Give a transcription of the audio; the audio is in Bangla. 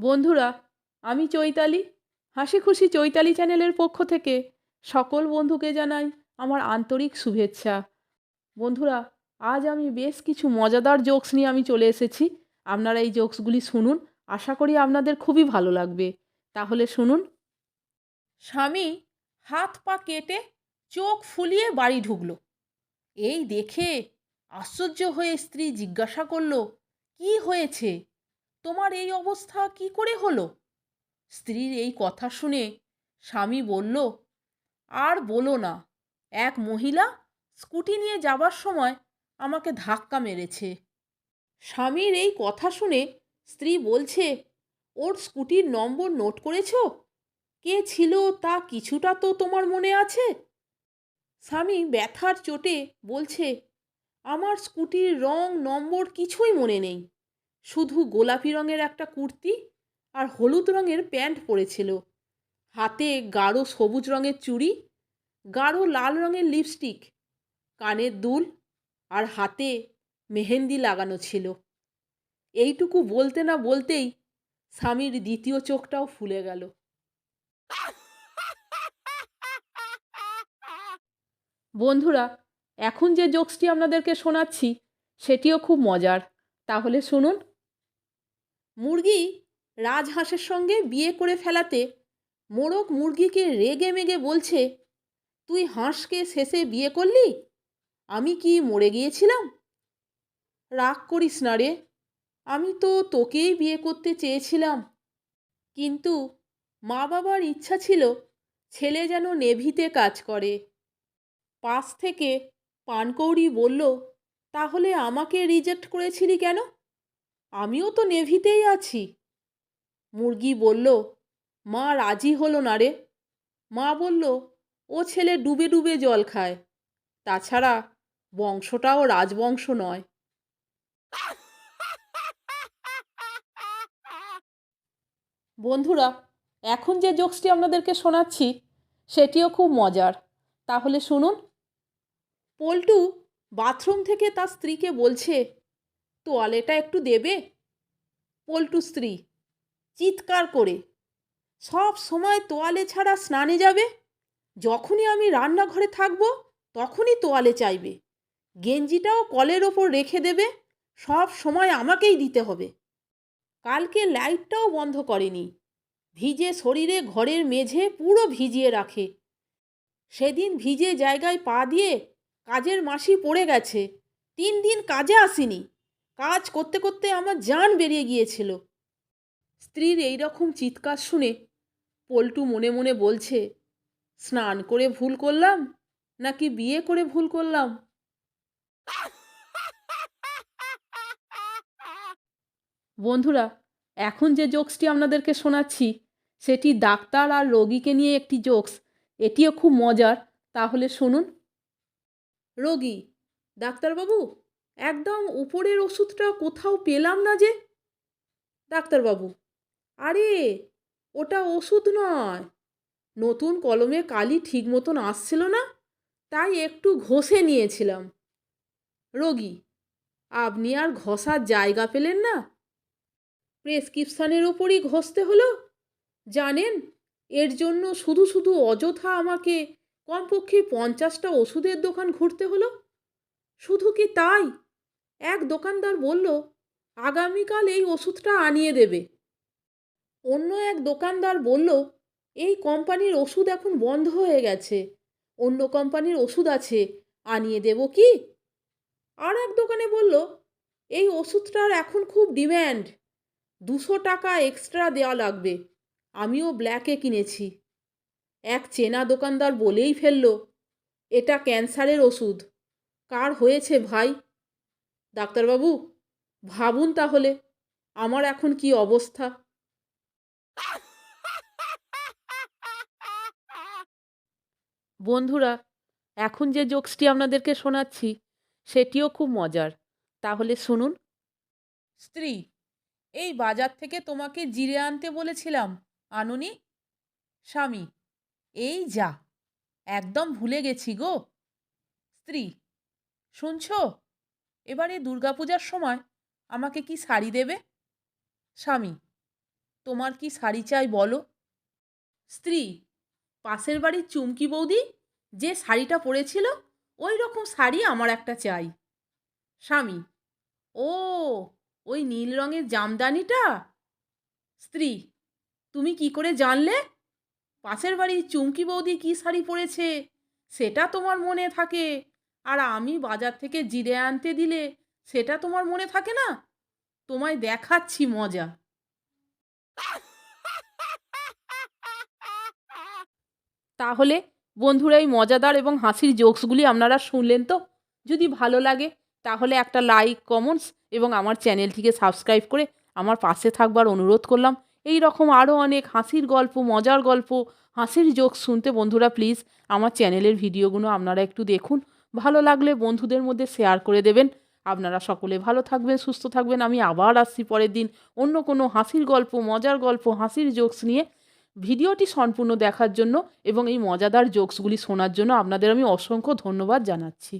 বন্ধুরা, আমি চৈতালি। হাসি খুশি চৈতালি চ্যানেলের পক্ষ থেকে সকল বন্ধুকে জানাই আমার আন্তরিক শুভেচ্ছা। বন্ধুরা, আজ আমি বেশ কিছু মজাদার জোকস নিয়ে আমি চলে এসেছি। আপনারা এই জোকসগুলি শুনুন, আশা করি আপনাদের খুবই ভালো লাগবে। তাহলে শুনুন। স্বামী হাত পা কেটে চোখ ফুলিয়ে বাড়ি ঢুকলো। এই দেখে আশ্চর্য হয়ে স্ত্রী জিজ্ঞাসা করল, কি হয়েছে? তোমার এই অবস্থা কি করে হলো? স্ত্রীর এই কথা শুনে স্বামী বলল, আর বলো না, এক মহিলা স্কুটি নিয়ে যাবার সময় আমাকে ধাক্কা মেরেছে। স্বামীর এই কথা শুনে স্ত্রী বলছে, ওর স্কুটির নম্বর নোট করেছ? কে ছিল তা কিছুটা তো তোমার মনে আছে? স্বামী ব্যথার চোটে বলছে, আমার স্কুটির রং, নম্বর কিছুই মনে নেই। শুধু গোলাপি রঙের একটা কুর্তি আর হলুদ রঙের প্যান্ট পরেছিল। হাতে গাঢ় সবুজ রঙের চুড়ি, গাঢ় লাল রঙের লিপস্টিক, কানের দুল আর হাতে মেহেন্দি লাগানো ছিল। এইটুকু বলতে না বলতেই স্বামীর দ্বিতীয় চোখটাও ফুলে গেল। বন্ধুরা, এখন যে জোকসটি আপনাদেরকে শোনাচ্ছি, সেটিও খুব মজার। তাহলে শুনুন। মুরগি রাজহাঁসের সঙ্গে বিয়ে করে ফেলাতে মোরগ মুরগিকে রেগে মেগে বলছে, তুই হাঁসকে শেষে বিয়ে করলি? আমি কি মরে গিয়েছিলাম? রাগ করিস না রে, আমি তো তোকেই বিয়ে করতে চেয়েছিলাম। কিন্তু মা বাবার ইচ্ছা ছিল ছেলে যেন নেভিতে কাজ করে। পাশ থেকে পানকৌড়ি বলল, তাহলে আমাকে রিজেক্ট করেছিলি কেন? আমিও তো নেভিতেই আছি। মুরগি বলল, মা রাজি হলো না রে। মা বলল, ও ছেলে ডুবে ডুবে জল খায়। তাছাড়া বংশটাও রাজবংশ নয়। বন্ধুরা, এখন যে জোকসটি আপনাদেরকে শোনাচ্ছি, সেটিও খুব মজার। তাহলে শুনুন। পল্টু বাথরুম থেকে তার স্ত্রীকে বলছে তোয়ালেটা একটু দেবে? পল্টু স্ত্রী, চিৎকার করে, সব সময় তোয়ালে ছাড়া স্নানে যাবে? যখনই আমি রান্নাঘরে থাকব, তখনই তোয়ালে চাইবে। গেঞ্জিটাও কলের ওপর রেখে দেবে, সব সময় আমাকেই দিতে হবে। কালকে লাইটটাও বন্ধ করেনি। ভিজে শরীরে ঘরের মেঝে পুরো ভিজিয়ে রাখে। সেদিন ভিজে জায়গায় পা দিয়ে কাজের মাসি পড়ে গেছে। তিন দিন কাজে আসিনি। কাজ করতে করতে আমার জান বেরিয়ে গিয়েছিল। স্ত্রীর এই রকম চিৎকার শুনে পল্টু মনে মনে বলছে, স্নান করে ভুল করলাম নাকি বিয়ে করে ভুল করলাম? বন্ধুরা, এখন যে জোকসটি আপনাদেরকে শোনাচ্ছি, সেটি ডাক্তার আর রোগীকে নিয়ে একটি জোকস। এটিও খুব মজার, তাহলে শুনুন। রোগী, ডাক্তারবাবু? একদম উপরের ওষুধটা কোথাও পেলাম না যে। ডাক্তারবাবু, আরে, ওটা ওষুধ নয়। নতুন কলমে কালি ঠিক মতন আসছিল না, তাই একটু ঘষে নিয়েছিলাম। রোগী, আপনি আর ঘষার জায়গা পেলেন না। প্রেসক্রিপশানের ওপরই ঘষতে হলো। জানেন, এর জন্য শুধু শুধু অযথা আমাকে কমপক্ষে পঞ্চাশটা ওষুধের দোকান ঘুরতে হলো। শুধু কি তাই? এক দোকানদার বলল, আগামীকাল এই ওষুধটা আনিয়ে দেবে। অন্য এক দোকানদার বলল, এই কোম্পানির ওষুধ এখন বন্ধ হয়ে গেছে। অন্য কোম্পানির ওষুধ আছে, আনিয়ে দেব কি? আর এক দোকানে বলল, এই ওষুধটার এখন খুব ডিম্যান্ড। দুশো টাকা এক্সট্রা দেওয়া লাগবে। আমিও ব্ল্যাকে কিনেছি। এক চেনা দোকানদার বলেই ফেলল, এটা ক্যান্সারের ওষুধ। কার হয়েছে ভাই? ডাক্তারবাবু, ভাবুন তাহলে, আমার এখন কি অবস্থা? বন্ধুরা, এখন যে জোকসটি আপনাদেরকে শোনাচ্ছি, সেটিও খুব মজার। তাহলে শুনুন। স্ত্রী, এই বাজার থেকে তোমাকে জিরে আনতে বলেছিলাম, আনুনি। স্বামী, এই যা, একদম ভুলে গেছি গো। স্ত্রী, শুনছো? এবারে দুর্গাপূজার সময় আমাকে কি শাড়ি দেবে? স্বামী, তোমার কি শাড়ি চাই বলো। স্ত্রী, পাশের বাড়ির চুমকি বৌদি যে শাড়িটা পরেছিল ওই রকম শাড়ি আমার একটা চাই। স্বামী, ও, ওই নীল রঙের জামদানিটা? স্ত্রী, তুমি কি করে জানলে? পাশের বাড়ির চুমকি বৌদি কী শাড়ি পরেছে, সেটা তোমার মনে থাকে। আর আমি বাজার থেকে জিরে আনতে দিলে সেটা তোমার মনে থাকে না? তোমায় দেখাচ্ছি মজা। তাহলে বন্ধুরা, এই মজাদার এবং হাসির জোকসগুলি আপনারা শুনলেন তো? যদি ভালো লাগে, তাহলে একটা লাইক, কমেন্টস এবং আমার চ্যানেলটিকে সাবস্ক্রাইব করে আমার পাশে থাকবার অনুরোধ করলাম। এই রকম আরও অনেক হাসির গল্প, মজার গল্প, হাসির জোক শুনতে বন্ধুরা, প্লিজ আমার চ্যানেলের ভিডিওগুলো আপনারা একটু দেখুন। ভালো লাগলে বন্ধুদের মধ্যে শেয়ার করে দেবেন। আপনারা সকলে ভালো থাকবেন, সুস্থ থাকবেন। আমি আবার আসছি পরের দিন অন্য কোনো হাসির গল্প, মজার গল্প, হাসির জোকস নিয়ে। ভিডিওটি সম্পূর্ণ দেখার জন্য এবং এই মজাদার জোকসগুলি শোনার জন্য আপনাদের আমি অসংখ্য ধন্যবাদ জানাচ্ছি।